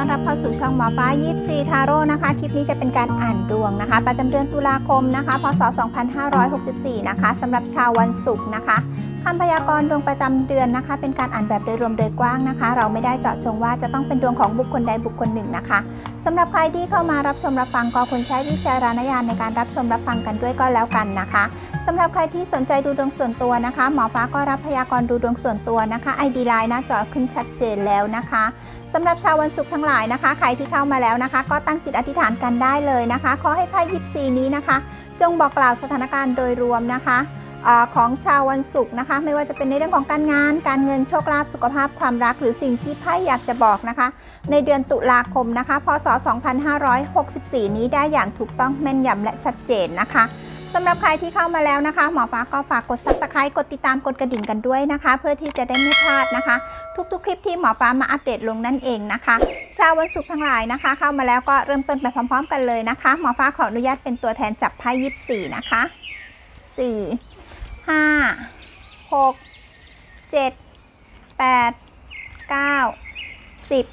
ต้อนรับเข้าสู่ช่องหมอฟ้ายิปซีทาโร่นะคะ คลิปนี้จะเป็นการอ่านดวงนะคะ ประจำเดือนตุลาคมนะคะ พศ 2564 นะคะสำหรับชาววันศุกร์นะคะ คำพยากรณ์ดวงประจำเดือนนะคะ เป็นการอ่านแบบโดยรวมโดยกว้างนะคะ เราไม่ได้เจาะจงว่าจะต้องเป็นดวงของบุคคลใดบุคคลหนึ่งนะคะสำหรับใครที่เข้ามารับชมรับฟังก็ควรใช้วิจารณญาณในการรับชมรับฟังกันด้วยก็แล้วกันนะคะสำหรับใครที่สนใจดูดวงส่วนตัวนะคะ หมอฟ้าก็รับพยากรณ์ดูดวงส่วนตัวนะคะ ID ไลน์หน้าจอขึ้นชัดเจนแล้วนะคะสำหรับชาววันศุกร์ทั้งหลายนะคะ ใครที่เข้ามาแล้วนะคะ ก็ตั้งจิตอธิษฐานกันได้เลยนะคะ ขอให้ไพ่ยิปซีนี้นะคะ จงบอกกล่าวสถานการณ์โดยรวมนะคะ อของชาววันศุกร์นะคะ ไม่ว่าจะเป็นในเรื่องของการงาน การเงินโชคลาภสุขภาพความรักหรือสิ่งที่ไพ่อยากจะบอกนะคะ ในเดือนตุลาคมนะคะ พศ 2564 นี้ได้อย่างถูกต้องแม่นยำและชัดเจนนะคะสำหรับใครที่เข้ามาแล้วนะคะ หมอฟ้าก็ฝากกด subscribe กดติดตามกดกระดิ่งกันด้วยนะคะ เพื่อที่จะได้ไม่พลาดนะคะ ทุกๆ คลิปที่หมอฟ้ามาอัปเดตลงนั่นเองนะคะ ชาววันศุกร์ทั้งหลายนะคะ เข้ามาแล้วก็เริ่มต้นไปพร้อม ๆ กันเลยนะคะ หมอฟ้าขออนุญาตเป็นตัวแทนจับไพ่ยิบสี่นะคะสี่ ห้าหกเจ็ดแปดเก้าสิบ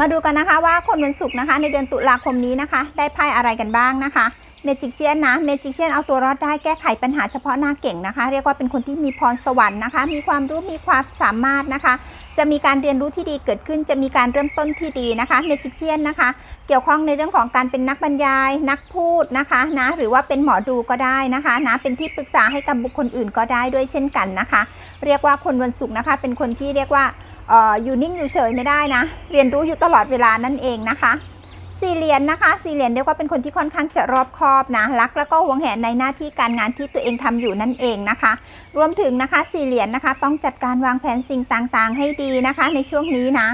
มาดูกันนะคะว่าคนวันศุกร์นะคะ ในเดือนตุลาคมนี้นะคะ ได้ไพ่อะไรกันบ้างนะคะเมจิกเชียนนะเมจิกเชียนเอาตัวรอดได้แก้ไขปัญหาเฉพาะหน้าเก่งนะคะ เรียกว่าเป็นคนที่มีพรสวรรค์นะคะ มีความรู้มีความสามารถนะคะ จะมีการเรียนรู้ที่ดีเกิดขึ้น จะมีการเริ่มต้นที่ดีนะคะเมจิกเชียนนะคะ เกี่ยวข้องในเรื่องของการเป็นนักบรรยาย นักพูดนะคะนะหรือว่าเป็นหมอดูก็ได้นะคะนะเป็นที่ปรึกษาให้กับบุคคลอื่นก็ได้ด้วยเช่นกันนะคะ เรียกว่าคนวันศุกร์นะคะ เป็นคนที่เรียกว่า อยู่นิ่งอยู่เฉยไม่ได้นะ เรียนรู้อยู่ตลอดเวลานั่นเองนะคะสี่เหรียญนะคะสี่เหรียญเรียกว่าเป็นคนที่ค่อนข้างจะรอบคอบนะรักแล้วก็หวงแหนในหน้าที่การงานที่ตัวเองทำอยู่นั่นเองนะคะ รวมถึงนะคะสี่เหรียญนะคะ ต้องจัดการวางแผนสิ่งต่างๆ ให้ดีนะคะ ในช่วงนี้นะ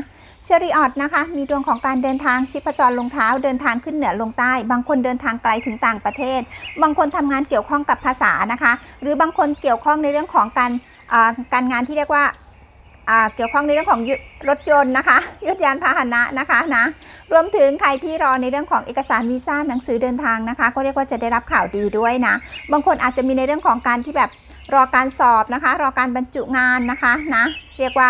เชอริออตนะคะมีดวงของการเดินทางชิปจรลงเท้าเดินทางขึ้นเหนือลงใต้ บางคนเดินทางไกลถึงต่างประเทศ บางคนทำงานเกี่ยวข้องกับภาษานะคะ หรือบางคนเกี่ยวข้องในเรื่องของการการงานที่เรียกว่า เกี่ยวข้องในเรื่องของรถยนต์นะคะยดยานพาหนะนะคะนะรวมถึงใครที่รอในเรื่องของเอกสารวีซ่าหนังสือเดินทางนะคะ ก็เรียกว่าจะได้รับข่าวดีด้วยนะ บางคนอาจจะมีในเรื่องของการที่แบบรอการสอบนะคะ รอการบรรจุงานนะคะนะเรียกว่า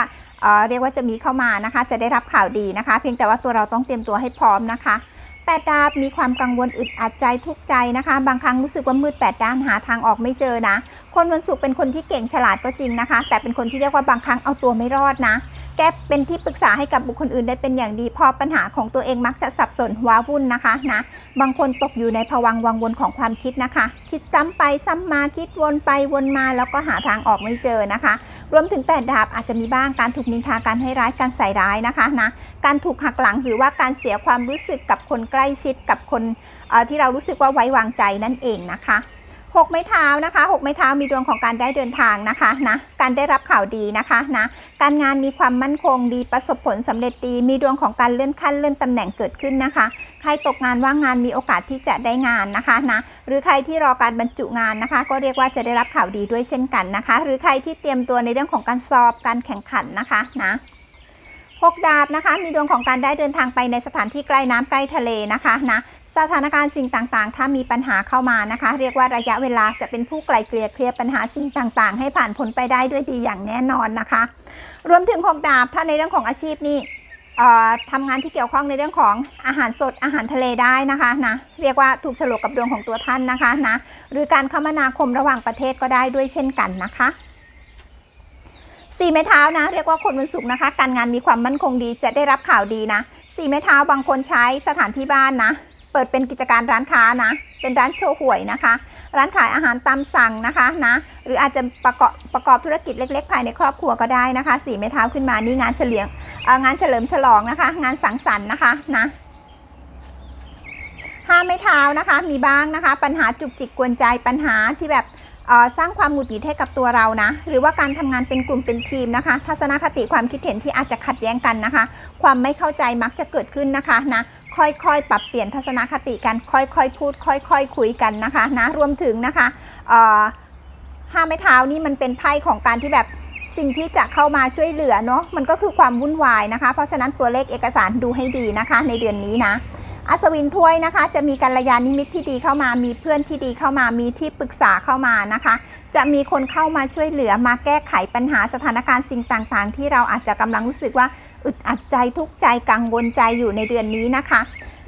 เรียกว่าจะมีเข้ามานะคะ จะได้รับข่าวดีนะคะ เพียงแต่ว่าตัวเราต้องเตรียมตัวให้พร้อมนะคะแปดดาบมีความกังวลอึดอัดใจทุกใจนะคะ บางครั้งรู้สึกว่ามืดแปดด้านหาทางออกไม่เจอนะ คนวันศุกร์เป็นคนที่เก่งฉลาดก็จริงนะคะ แต่เป็นคนที่เรียกว่าบางครั้งเอาตัวไม่รอดนะ แกเป็นที่ปรึกษาให้กับบุคคลอื่นได้เป็นอย่างดีพอปัญหาของตัวเองมักจะสับสนว้าวุ่นนะคะนะบางคนตกอยู่ในภวังวังวนของความคิดนะคะ คิดซ้ำไปซ้ำมาคิดวนไปวนมาแล้วก็หาทางออกไม่เจอนะคะ รวมถึงแปดดาบอาจจะมีบ้างการถูกนินทาการให้ร้ายการใส่ร้ายนะคะนะการถูกหักหลังหรือว่าการเสียความรู้สึกกับคนใกล้ชิดกับคนที่เรารู้สึกว่าไว้วางใจนั่นเองนะคะ หกไม้เท้านะคะหกไม้เท้ามีดวงของการได้เดินทางนะคะนะการได้รับข่าวดีนะคะนะการงานมีความมั่นคงดีประสบผลสำเร็จดี มีดวงของการเลื่อนขั้นเลื่อนตำแหน่งเกิดขึ้นนะคะ ใครตกงานว่างงานมีโอกาสที่จะได้งานนะคะนะหรือใครที่รอการบรรจุงานนะคะ ก็เรียกว่าจะได้รับข่าวดีด้วยเช่นกันนะคะ หรือใครที่เตรียมตัวในเรื่องของการสอบการแข่งขันนะคะนะหกดาบนะคะ มีดวงของการได้เดินทางไปในสถานที่ใกล้น้ำใกล้ทะเลนะคะนะ สถานการณ์สิ่งต่างๆ ถ้ามีปัญหาเข้ามานะคะ เรียกว่าระยะเวลาจะเป็นผู้ไกลเกลี่ยเคลียร์ปัญหาสิ่งต่างๆ ให้ผ่านพ้นไปได้ด้วยดีอย่างแน่นอนนะคะ รวมถึงหกดาบถ้าในเรื่องของอาชีพนี่เอ่อทำงานที่เกี่ยวข้องในเรื่องของอาหารสดอาหารทะเลได้นะคะนะเรียกว่าถูกฉลกกับดวงของตัวท่านนะคะนะหรือการคมนาคมระหว่างประเทศก็ได้ด้วยเช่นกันนะคะสี่ไม้เท้านะเรียกว่าคนวันศุกร์นะคะ การงานมีความมั่นคงดีจะได้รับข่าวดีนะสี่ไม้เท้าบางคนใช้สถานที่บ้านนะ เปิดเป็นกิจการร้านค้านะ เป็นร้านโชว์หวยนะคะ ร้านขายอาหารตามสั่งนะคะนะ หรืออาจจะประกอบประกอบธุรกิจเล็ก ๆ ภายในครอบครัวก็ได้นะคะ สีไม้เท้าขึ้นมานี่งานเฉลียงงานเฉลิมฉลองนะคะ งานสังสรรค์นะคะนะห้าไม้เท้านะคะ มีบ้างนะคะ ปัญหาจุกจิกกวนใจปัญหาที่แบบ สร้างความหงุดหงิดให้กับตัวเรานะ หรือว่าการทำงานเป็นกลุ่มเป็นทีมนะคะ ทัศนคติความคิดเห็นที่อาจจะขัดแย้งกันนะคะ ความไม่เข้าใจมักจะเกิดขึ้นนะคะนะค่อยๆ ปรับเปลี่ยนทัศนคติกัน ค่อยๆ พูด ค่อยๆคุยกันนะคะนะรวมถึงนะคะห้าไม้เท้านี่มันเป็นไพ่ของการที่แบบสิ่งที่จะเข้ามาช่วยเหลือเนาะมันก็คือความวุ่นวายนะคะ เพราะฉะนั้นตัวเลขเอกสารดูให้ดีนะคะ ในเดือนนี้นะ อัศวินถ้วยนะคะ จะมีกัลยาณมิตรที่ดีเข้ามา มีเพื่อนที่ดีเข้ามา มีที่ปรึกษาเข้ามานะคะ จะมีคนเข้ามาช่วยเหลือมาแก้ไขปัญหาสถานการณ์สิ่งต่างๆ ที่เราอาจจะกำลังรู้สึกว่าอึดอัดใจทุกข์ใจกังวลใจอยู่ในเดือนนี้นะคะ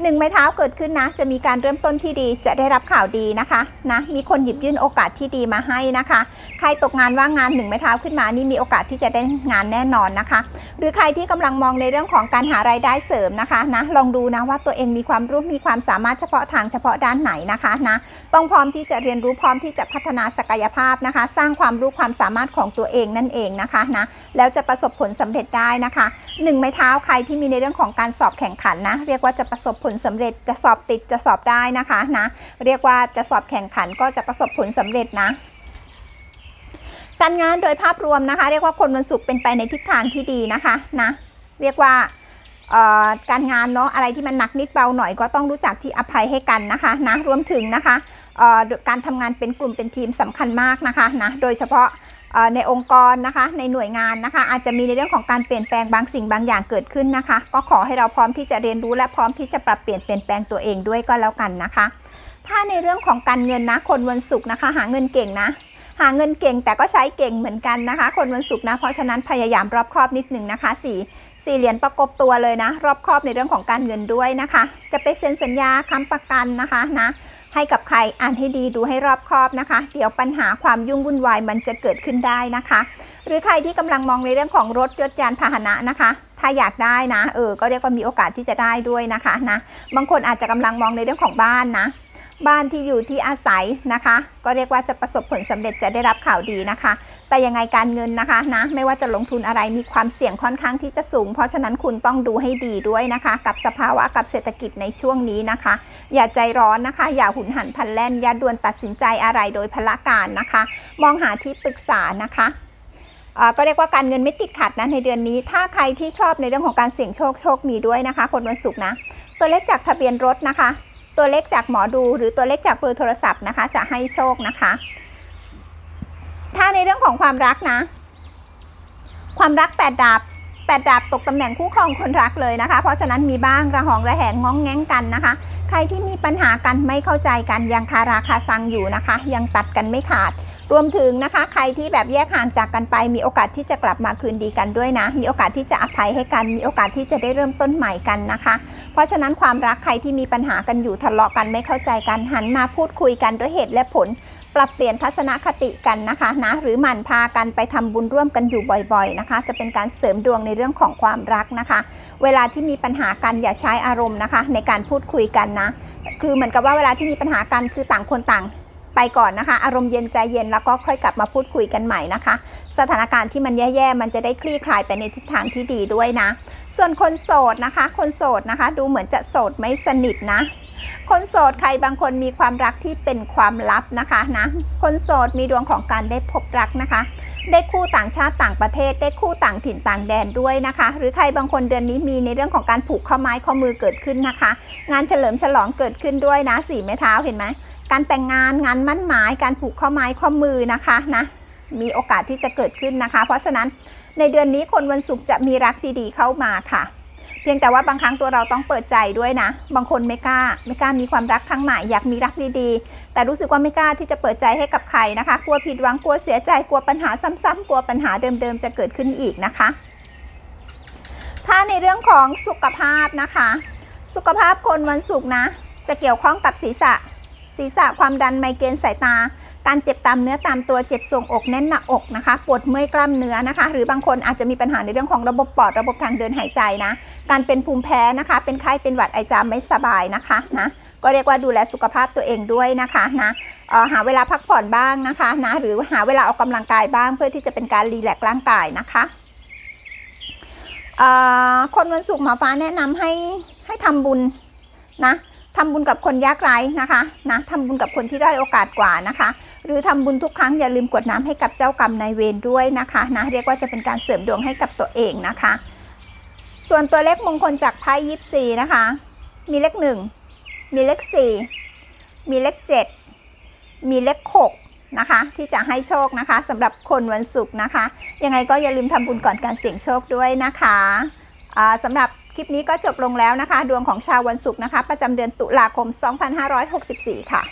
หนึ่งไม้เท้าเกิดขึ้นนะ จะมีการเริ่มต้นที่ดีจะได้รับข่าวดีนะคะนะมีคนหยิบยื่นโอกาสที่ดีมาให้นะคะ ใครตกงานว่างงานหนึ่งไม้เท้าขึ้นมานี่มีโอกาสที่จะได้งานแน่นอนนะคะ หรือใครที่กำลังมองในเรื่องของการหารายได้เสริมนะคะนะลองดูนะว่าตัวเองมีความรู้มีความสามารถเฉพาะทางเฉพาะด้านไหนนะคะนะต้องพร้อมที่จะเรียนรู้พร้อมที่จะพัฒนาศักยภาพนะคะ สร้างความรู้ความสามารถของตัวเองนั่นเองนะคะนะแล้วจะประสบผลสำเร็จได้นะคะหนึ่งไม้เท้าใครที่มีในเรื่องของการสอบแข่งขันนะเรียกว่าจะประสบผลสำเร็จจะสอบติดจะสอบได้นะคะนะเรียกว่าจะสอบแข่งขันก็จะประสบผลสำเร็จนะ การงานโดยภาพรวมนะคะ เรียกว่าคนวันศุกร์เป็นไปในทิศทางที่ดีนะคะนะเรียกว่าการงานเนาะอะไรที่มันหนักนิดเบาหน่อยก็ต้องรู้จักที่อภัยให้กันนะคะนะรวมถึงนะคะการทำงานเป็นกลุ่มเป็นทีมสำคัญมากนะคะนะโดยเฉพาะในองค์กรนะคะในหน่วยงานนะคะ อาจจะมีในเรื่องของการเปลี่ยนแปลงบางสิ่งบางอย่างเกิดขึ้นนะคะ ก็ขอให้เราพร้อมที่จะเรียนรู้และพร้อมที่จะปรับเปลี่ยนเปลี่ยนแปลงตัวเองด้วยก็แล้วกันนะคะ ถ้าในเรื่องของการเงินนะคนวันศุกร์นะคะ หาเงินเก่งนะ หาเงินเก่งแต่ก็ใช้เก่งเหมือนกันนะคะ คนวันศุกร์นะ เพราะฉะนั้นพยายามรอบครอบนิดหนึ่งนะคะสี่สี่เหรียญประกบตัวเลยนะ รอบครอบในเรื่องของการเงินด้วยนะคะ จะไปเซ็นสัญญาค้ำประกันนะคะนะให้กับใครอ่านให้ดีดูให้รอบคอบนะคะ เดี๋ยวปัญหาความยุ่งวุ่นวายมันจะเกิดขึ้นได้นะคะ หรือใครที่กำลังมองในเรื่องของรถยนต์ยานพาหนะนะคะ ถ้าอยากได้นะเออก็เรียกว่ามีโอกาสที่จะได้ด้วยนะคะนะบางคนอาจจะกำลังมองในเรื่องของบ้านนะ บ้านที่อยู่ที่อาศัยนะคะ ก็เรียกว่าจะประสบผลสำเร็จจะได้รับข่าวดีนะคะ แต่ยังไงการเงินนะคะนะไม่ว่าจะลงทุนอะไรมีความเสี่ยงค่อนข้างที่จะสูง เพราะฉะนั้นคุณต้องดูให้ดีด้วยนะคะ กับสภาวะกับเศรษฐกิจในช่วงนี้นะคะ อย่าใจร้อนนะคะ อย่าหุนหันพลันแล่น อย่าด่วนตัดสินใจอะไรโดยพละการนะคะ มองหาที่ปรึกษานะคะก็เรียกว่าการเงินไม่ติดขัดนะในเดือนนี้ ถ้าใครที่ชอบในเรื่องของการเสี่ยงโชคโชคมีด้วยนะคะ คนวันศุกร์นะตัวเลขจากทะเบียนรถนะคะ ตัวเลขจากหมอดูหรือตัวเลขจากเบอร์โทรศัพท์นะคะ จะให้โชคนะคะ ถ้าในเรื่องของความรักนะ ความรักแปดดาบแปดดาบตกตำแหน่งคู่ครองคนรักเลยนะคะ เพราะฉะนั้นมีบ้างระหองระแหงง้องแง้งกันนะคะ ใครที่มีปัญหากันไม่เข้าใจกันยังคาราคาซังอยู่นะคะ ยังตัดกันไม่ขาด รวมถึงนะคะใครที่แบบแยกห่างจากกันไป มีโอกาสที่จะกลับมาคืนดีกันด้วยนะ มีโอกาสที่จะอภัยให้กัน มีโอกาสที่จะได้เริ่มต้นใหม่กันนะคะ เพราะฉะนั้นความรักใครที่มีปัญหากันอยู่ทะเลาะกันไม่เข้าใจกันหันมาพูดคุยกันด้วยเหตุและผล ปรับเปลี่ยนทัศนคติกันนะคะนะหรือหมั่นพากันไปทำบุญร่วมกันอยู่บ่อยๆนะคะ จะเป็นการเสริมดวงในเรื่องของความรักนะคะ เวลาที่มีปัญหากันอย่าใช้อารมณ์นะคะ ในการพูดคุยกันนะ คือเหมือนกับว่าเวลาที่มีปัญหากันคือต่างคนต่าง ไปก่อนนะคะ อารมณ์เย็นใจเย็นแล้วก็ค่อยกลับมาพูดคุยกันใหม่นะคะ สถานการณ์ที่มันแย่ๆมันจะได้คลี่คลายไปในทิศทางที่ดีด้วยนะ ส่วนคนโสดนะคะ คนโสดนะคะ ดูเหมือนจะโสดไม่สนิทนะคนโสดใครบางคนมีความรักที่เป็นความลับนะคะนะ คนโสดมีดวงของการได้พบรักนะคะ ได้คู่ต่างชาติต่างประเทศ ได้คู่ต่างถิ่นต่างแดนด้วยนะคะ หรือใครบางคนเดือนนี้มีในเรื่องของการผูกข้อไม้ข้อมือเกิดขึ้นนะคะ งานเฉลิมฉลองเกิดขึ้นด้วยนะสี่ไม้เท้าเห็นไหม การแต่งงานงานมั่นหมายการผูกข้อไม้ข้อมือนะคะนะมีโอกาสที่จะเกิดขึ้นนะคะ เพราะฉะนั้นในเดือนนี้คนวันศุกร์จะมีรักดีๆเข้ามาค่ะ เพียงแต่ว่าบางครั้งตัวเราต้องเปิดใจด้วยนะ บางคนไม่กล้าไม่กล้ามีความรักครั้งใหม่อยากมีรักดีๆ แต่รู้สึกว่าไม่กล้าที่จะเปิดใจให้กับใครนะคะ กลัวผิดหวังกลัวเสียใจกลัวปัญหาซ้ำๆกลัวปัญหาเดิมๆจะเกิดขึ้นอีกนะคะ ถ้าในเรื่องของสุขภาพนะคะ สุขภาพคนวันศุกร์นะ จะเกี่ยวข้องกับศีรษะ ศีรษะความดันไมเกรนสายตา การเจ็บตามเนื้อตามตัวเจ็บทรวงอกแน่นหน้าอกนะคะ ปวดเมื่อยกล้ามเนื้อนะคะ หรือบางคนอาจจะมีปัญหาในเรื่องของระบบปอดระบบทางเดินหายใจนะ การเป็นภูมิแพ้นะคะ เป็นไข้เป็นหวัดไอจามไม่สบายนะคะนะก็เรียกว่าดูแลสุขภาพตัวเองด้วยนะคะนะหาเวลาพักผ่อนบ้างนะคะนะหรือหาเวลาออกกำลังกายบ้าง เพื่อที่จะเป็นการรีแลกซ์ร่างกายนะคะคนวันศุกร์หมอฟ้าแนะนำให้ให้ทำบุญนะ ทำบุญกับคนยากไร้นะคะนะทำบุญกับคนที่ได้โอกาสกว่านะคะ หรือทำบุญทุกครั้งอย่าลืมกดน้ำให้กับเจ้ากรรมนายเวรด้วยนะคะนะเรียกว่าจะเป็นการเสริมดวงให้กับตัวเองนะคะ ส่วนตัวเลขมงคลจากไพ่ยิปซีนะคะ มีเลขหนึ่งมีเลขสี่มีเลขเจ็ดมีเลขหกนะคะที่จะให้โชคนะคะสำหรับคนวันศุกร์นะคะ ยังไงก็อย่าลืมทำบุญก่อนการเสี่ยงโชคด้วยนะคะอ่าสำหรับ ลิปนี้ก็จบลงแล้วนะคะ ดวงของชาววันศุกร์นะคะ ประจำเดือนตุลาคม 2564 ค่ะ